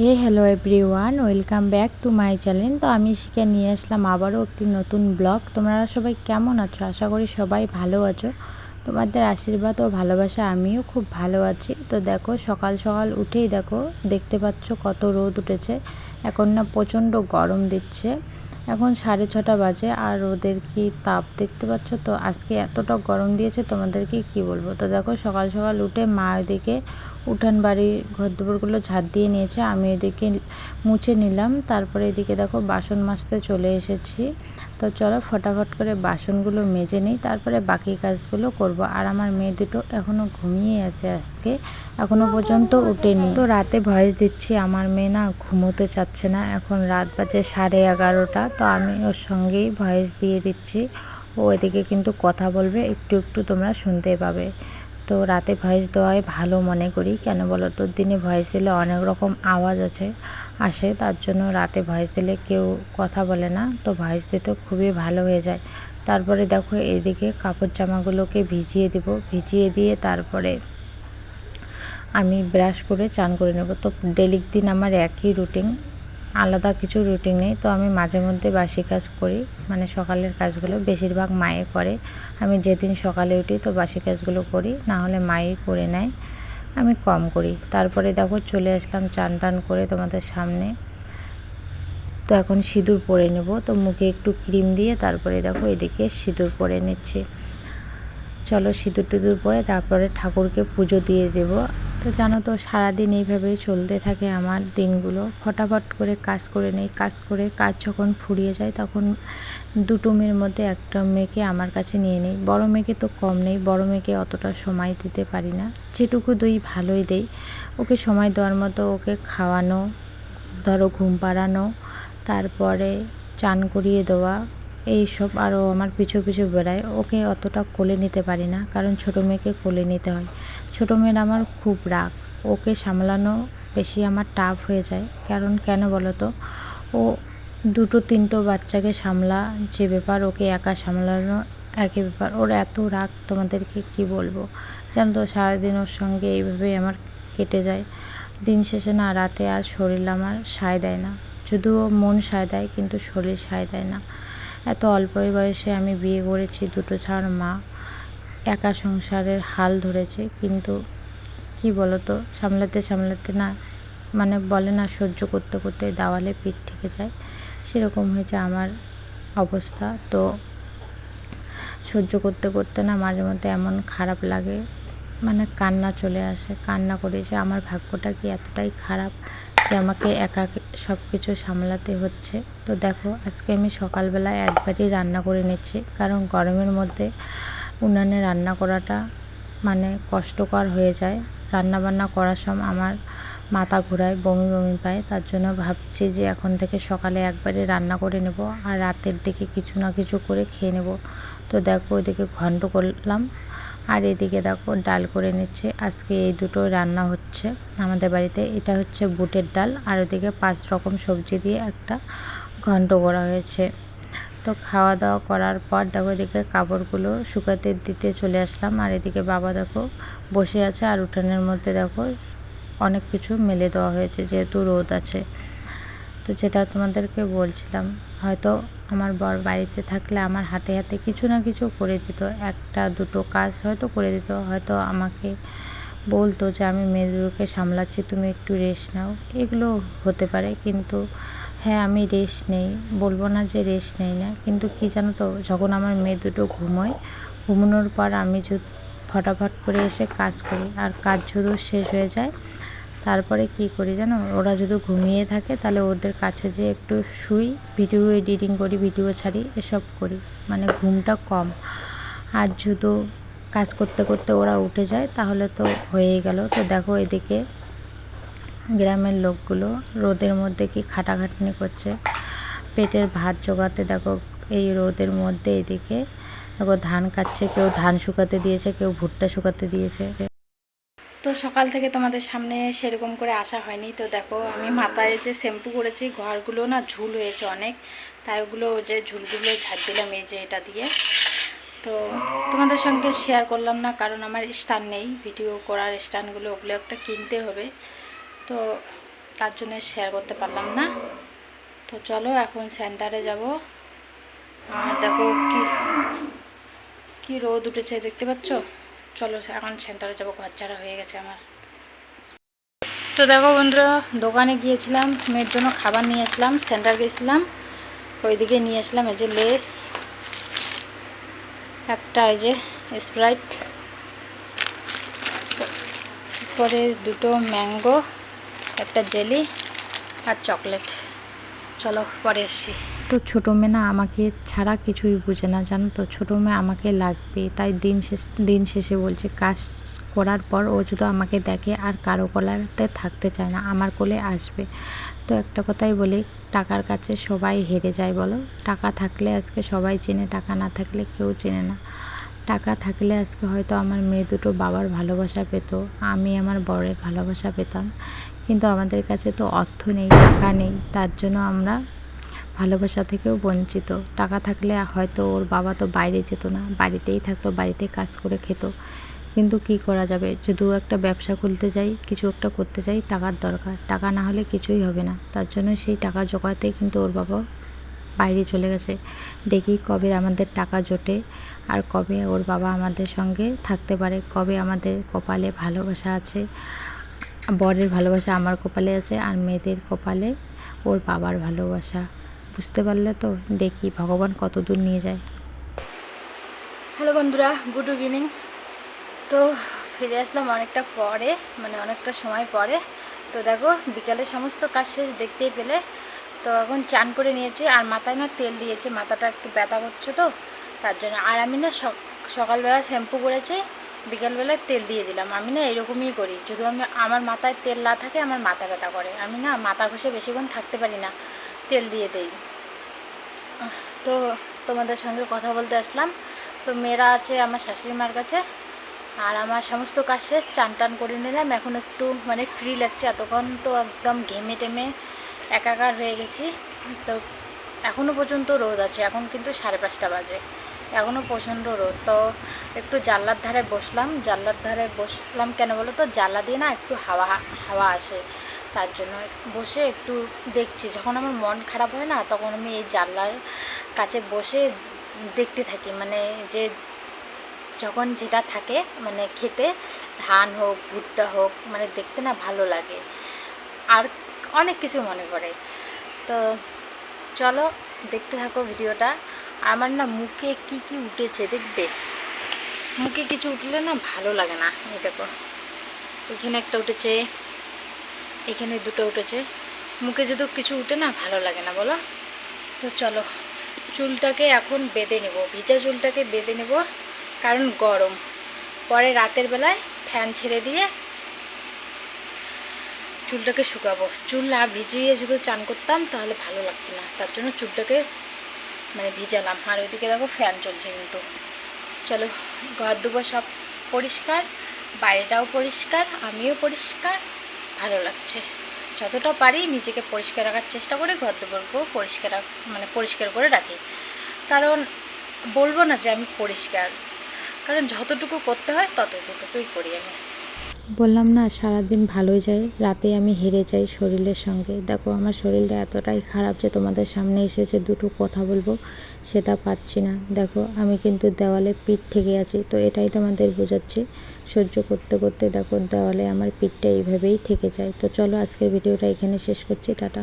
Hey hello everyone, welcome back to my channel. তো আমি শিখে নিয়ে আসলাম আবারও একটি নতুন ব্লগ। তোমরা সবাই কেমন আছো? আশা করি সবাই ভালো আছো। তোমাদের আশীর্বাদ ও ভালোবাসা আমিও খুব ভালো আছি। তো দেখো, সকাল সকাল উঠেই দেখো, দেখতে পাচ্ছ কত রোদ উঠেছে। এখন না প্রচণ্ড গরম দিচ্ছে। এখন সাড়ে ছটা বাজে আর রোদের কি তাপ দেখতে পাচ্ছ? তো আজকে এতটা গরম দিয়েছে, তোমাদেরকে কি বলব? তো দেখো, সকাল সকাল উঠে মা ওইদিকে উঠান বাড়ি ঘর দুপুরগুলো ঝাড় দিয়ে নিয়েছে। আমি এদিকে মুছে নিলাম। তারপরে এদিকে দেখো বাসন মাজতে চলে এসেছি। তো চলো ফটাফট করে বাসনগুলো মেজে নিই। তারপরে বাকি কাজগুলো করব। আর আমার মেয়ে দুটো এখনও ঘুমিয়ে আছে আজকে। এখনও পর্যন্ত উঠেনি। তো রাতে ভয়েস দিচ্ছি। আমার মেয়ে না ঘুমোতে চাচ্ছে না। এখন রাত বাজে সাড়ে এগারোটা। তো আমি ওর সঙ্গেই ভয়েস দিয়ে দিচ্ছি। ও এদিকে কিন্তু কথা বলবে। একটু একটু তোমরা শুনতে পাবে। তো রাতে ভয়েস দেওয়াই ভালো মনে করি। কেন বলো তো? দিনে ভয়েস দিলে অনেক রকম আওয়াজ আছে, আসে। তার জন্য রাতে ভয়েস দিলে কেউ কথা বলে না। তো ভয়েস দিতে খুবই ভালো হয়ে যায়। তারপরে দেখো, এদিকে কাপড় জামাগুলোকে ভিজিয়ে দেব। ভিজিয়ে দিয়ে তারপরে আমি ব্রাশ করে চান করে নেব। তো ডেলির দিন আমার একই রুটিন। আলাদা কিছু রুটিন নেই। তো আমি মাঝে মধ্যে বাসি কাজ করি। মানে সকালের কাজগুলো বেশিরভাগ মায়ে করে। আমি যেদিন সকালে উঠি তো বাসি কাজগুলো করি, না হলে মাই করে নেয়। আমি কম করি। তারপরে দেখো চলে আসলাম চান টান করে তোমাদের সামনে। তো এখন সিঁদুর পরে নেব। তো মুখে একটু ক্রিম দিয়ে তারপরে দেখো এদিকে সিঁদুর পরে নিচ্ছে। চলো সিঁদুর টিঁদুর পরে তারপরে ঠাকুরকে পুজো দিয়ে দেব। তো জানো তো, সারাদিন এইভাবেই চলতে থাকে আমার দিনগুলো। ফটাফট করে কাজ করে নেই, কাজ করে কাজ যখন ফুরিয়ে যায় তখন দুটো মেয়ের মধ্যে একটা মেয়েকে আমার কাছে নিয়ে নিই। বড় মেয়েকে তো কম নেই, বড় মেয়েকে অতটা সময় দিতে পারি না। যেটুকু দই ভালোই দেই। ওকে সময় দেওয়ার মতো ওকে খাওয়ানো, ধরো ঘুম পাড়ানো, তারপরে চান করিয়ে দেওয়া এইসব আরও আমার পিছু পিছু বেড়ায়। ওকে অতটা কোলে নিতে পারি না, কারণ ছোটো মেয়েকে কোলে নিতে হয়। ছোটো মেয়ের আমার খুব রাগ। ওকে সামলানো বেশি আমার টাফ হয়ে যায়। কারণ কেন বলো তো? ও দুটো তিনটো বাচ্চাকে সামলা, যে ব্যাপার ওকে একা সামলানো একই ব্যাপার। ওর এত রাগ তোমাদেরকে কি বলব? জানো তো, সারাদিন ওর সঙ্গে এইভাবেই আমার কেটে যায়। দিন শেষে না রাতে আর শরীর আমার সায় দেয় না। যদিও মন সায় দেয়, কিন্তু শরীর সায় দেয় না। এত অল্প বয়সে আমি বিয়ে করেছি, দুটো ছাড় মা। একা সংসারের হাল ধরেছে, কিন্তু কি বলো তো সামলাতে সামলাতে না মানে বলে না, সহ্য করতে করতে দেওয়ালে পিঠ থেকে যায়। সেরকম হয়েছে আমার অবস্থা। তো সহ্য করতে করতে না মাঝে মধ্যে এমন খারাপ লাগে মানে কান্না চলে আসে, কান্না করেছে। আমার ভাগ্যটা কি এতটাই খারাপ যে আমাকে একা সব কিছু সামলাতে হচ্ছে। তো দেখো, আজকে আমি সকালবেলা একবারই রান্না করে নিচ্ছি। কারণ গরমের মধ্যে উনানে রান্না করাটা মানে কষ্টকর হয়ে যায়। রান্না বান্না করার সময় আমার মাথা ঘোরায়, বমি বমি পায়। তার জন্য ভাবছি যে এখন থেকে সকালে একবারে রান্না করে নেব আর রাতের দিকে কিছু না কিছু করে খেয়ে নেব। তো দেখো, ওইদিকে ঘন্ট করলাম। আর এদিকে দেখো ডাল করে নিচ্ছে। আজকে এই দুটো রান্না হচ্ছে আমাদের বাড়িতে। এটা হচ্ছে বুটের ডাল আর ওদিকে পাঁচ রকম সবজি দিয়ে একটা ঘন্ট করা হয়েছে। তো খাওয়া দাওয়া করার পর দেখো এদিকে কাপড়গুলো শুকাতে দিতে চলে আসলাম আর এদিকে বাবা দেখো বসে আছে আর উঠানের মধ্যে দেখো অনেক কিছু মেলে দেওয়া হয়েছে যেহেতু রোদ আছে। তো যেটা তোমাদেরকে বলছিলাম, হয়তো আমার বর বাড়িতে থাকলে আমার হাতে হাতে কিছু না কিছু করে দিত। একটা দুটো কাজ হয়তো করে দিত। হয়তো আমাকে বলতো যে, আমি মেয়েদেরকে সামলাচ্ছি, তুমি একটু রেস্ট নাও। এগুলো হতে পারে কিন্তু হ্যাঁ আমি রেস্ট নেই। বলব না যে রেস্ট নেই না। কিন্তু কি জানো তো, যখন আমার মেয়ে দুটো ঘুমোয়, ঘুমানোর পর আমি যদি ফটাফট করে এসে কাজ করি। আর কাজ যদি শেষ হয়ে যায় তারপরে কি করি জানো? ওরা যদি ঘুমিয়ে থাকে, তাহলে ওদের কাছে যে একটু শুই, ভিডিও এডিটিং করি, ভিডিও ছাড়ি, এসব করি। মানে ঘুমটা কম। আর যদি কাজ করতে করতে ওরা উঠে যায়, তাহলে তো হয়েই গেল। তো দেখো এদিকে গ্রামের লোকগুলো রোদের মধ্যে কি খাটাখাটনি করছে। পেটের ভাত জোগাতে দেখো, এই রোদের মধ্যে এদিকে দেখো ধান কাটছে, কেউ ধান শুকাতে দিয়েছে, কেউ ভুট্টা শুকাতে দিয়েছে। তো সকাল থেকে তোমাদের সামনে সেরকম করে আসা হয়নি। তো দেখো, আমি মাথায় যে শ্যাম্পু করেছি, ঘরগুলো না ঝুল হয়েছে অনেক। তাই ওগুলো যে ঝুলগুলো ঝাড় দিলাম এই যে এটা দিয়ে। তো তোমাদের সঙ্গে শেয়ার করলাম না, কারণ আমার স্ট্যান্ড নেই। ভিডিও করার স্টানগুলো ওগুলো একটা কিনতে হবে। তো তার জন্য শেয়ার করতে পারলাম না। তো চলো, এখন সেন্টারে যাব। আর দেখো কি কি রোদ উঠেছে, দেখতে পাচ্ছ? চলো এখন সেন্টারে যাব, ঘর ছাড়া হয়ে গেছে আমার। তো দেখো বন্ধুরা, দোকানে গিয়েছিলাম, মেয়ের জন্য খাবার নিয়ে আসলাম, সেন্টার গেছিলাম, ওইদিকে নিয়ে আসলাম এই যে লেস, একটা এই যে স্প্রাইট, পরে দুটো ম্যাঙ্গো, একটা জেলি আর চকলেট। চলো পরে এসছি তো ছোটো মেয়ে না আমাকে ছাড়া কিছুই বুঝে না, জানো তো? ছোটো মেয়ে আমাকে লাগবে, তাই দিন শেষ, দিন শেষে বলছে, কাজ করার পর ও যদি আমাকে দেখে আর কারও কোলাতে থাকতে চায় না, আমার কোলে আসবে। তো একটা কথাই বলি, টাকার কাছে সবাই হেরে যায় বলো? টাকা থাকলে আজকে সবাই চেনে, টাকা না থাকলে কেউ চেনে না। টাকা থাকলে আজকে হয়তো আমার মেয়ে দুটো বাবার ভালোবাসা পেত, আমি আমার বরের ভালোবাসা পেতাম, কিন্তু আমাদের কাছে তো অর্থ নেই, টাকা নেই, তার জন্য আমরা ভালোবাসা থেকেও বঞ্চিত। টাকা থাকলে হয়তো ওর বাবা তো বাইরে যেত না, বাড়িতেই থাকতো, বাড়িতে কাজ করে খেত। কিন্তু কি করা যাবে? যদি একটা ব্যবসা খুলতে যাই, কিছু একটা করতে চাই টাকার দরকার। টাকা না হলে কিছুই হবে না। তার জন্য সেই টাকা জোগাতেই কিন্তু ওর বাবা বাইরে চলে গেছে। দেখি কবে আমাদের টাকা জোটে আর কবে ওর বাবা আমাদের সঙ্গে থাকতে পারে। কবে আমাদের কপালে ভালোবাসা আছে, বরের ভালোবাসা আমার কপালে আছে আর মেয়েদের কপালে ওর বাবার ভালোবাসা। বুঝতে পারলে তো দেখি ভগবান কত দূর নিয়ে যায়। হ্যালো বন্ধুরা, গুড ইভিনিং। তো ফিরে আসলাম অনেকটা পরে মানে অনেকটা সময় পরে। তো দেখো, বিকালে সমস্ত কাজ শেষ দেখতেই পেলে। তো এখন চান করে নিয়েছি, আর মাথায় না তেল দিয়েছে, মাথাটা একটু ব্যথা করছে তো, তার জন্য। আর আমি না সকালবেলা শ্যাম্পু করেছি বিকালবেলায় তেল দিয়ে দিলাম। আমি না এরকমই করি, যদি আমি, আমার মাথায় তেল না থাকে, আমার মাথা ব্যথা করে। আমি না মাথা ঘষে বেশিক্ষণ থাকতে পারি না। তেল দিয়ে দেই। তো তোমাদের সঙ্গে কথা বলতে আসলাম। তো মেয়েরা আছে আমার শাশুড়ি মার কাছে, আর আমার সমস্ত কাজ শেষ, চান টান করে নিলাম। এখন একটু মানে ফ্রি লাগছে, এতক্ষণ তো একদম ঘেমে টেমে একাকার হয়ে গেছি। তো এখনও পর্যন্ত রোদ আছে, এখন কিন্তু সাড়ে পাঁচটা বাজে এখনও প্রচণ্ড রোদ। তো একটু জানলার ধারে বসলাম, জানলার ধারে বসলাম কেন বলো তো? জানলা দিয়ে না একটু হাওয়া হাওয়া আসে। তার জন্য বসে একটু দেখছি। যখন আমার মন খারাপ হয় না, তখন আমি এই জানলার কাছে বসে দেখতে থাকি। মানে যে যখন যেটা থাকে মানে খেতে, ধান হোক, ভুট্টা হোক মানে দেখতে না ভালো লাগে। আর অনেক কিছু মনে পড়ে। তো চলো, দেখতে থাকো ভিডিওটা। আমার না মুখে কি কি উঠেছে দেখবে? মুখে কিছু উঠলে না ভালো লাগে না। এই দেখো, এখানে একটা উঠেছে। এখানে দুটো উঠেছে। মুখে যদি কিছু উঠে না, ভালো লাগে না, বলো? তো চলো, চুলটাকে এখন বেঁধে নেব। ভিজা চুলটাকে বেঁধে নেব, কারণ গরম। পরে রাতের বেলায় ফ্যান ছেড়ে দিয়ে চুলটাকে শুকাবো। চুল না ভিজিয়ে যদি চান করতাম, তাহলে ভালো লাগতো না। তার জন্য চুলটাকে মানে ভিজালাম। আর ওইদিকে দেখো ফ্যান চলছে কিন্তু। চলো, ঘর দুবো সব পরিষ্কার, বাইরেটাও পরিষ্কার, আমিও পরিষ্কার। ভালো লাগছে। যতটা পারি নিজেকে পরিষ্কার রাখার চেষ্টা করি ঘর দুপুরকেও পরিষ্কার মানে পরিষ্কার করে রাখি। কারণ বলব না যে আমি পরিষ্কার। কারণ যতটুকু করতে হয় ততটুকুই করি আমি। বললাম, না, সারাদিন ভালোই যায়। রাতে আমি হেরে যাই শরীরের সঙ্গে। দেখো, আমার শরীরটা এতটাই খারাপ যে তোমাদের সামনে এসেছে দুটো কথা বলব, সেটা পাচ্ছি না। দেখো, আমি কিন্তু দেওয়ালে পিঠ থেকে আছি, তো এটাই তোমাদের বোঝাচ্ছে। সহ্য করতে করতে দেখো, দেওয়ালে আমার পিঠটা এইভাবেই থেকে যায়। তো চলো, আজকের ভিডিওটা এখানে শেষ করছি। টাটা।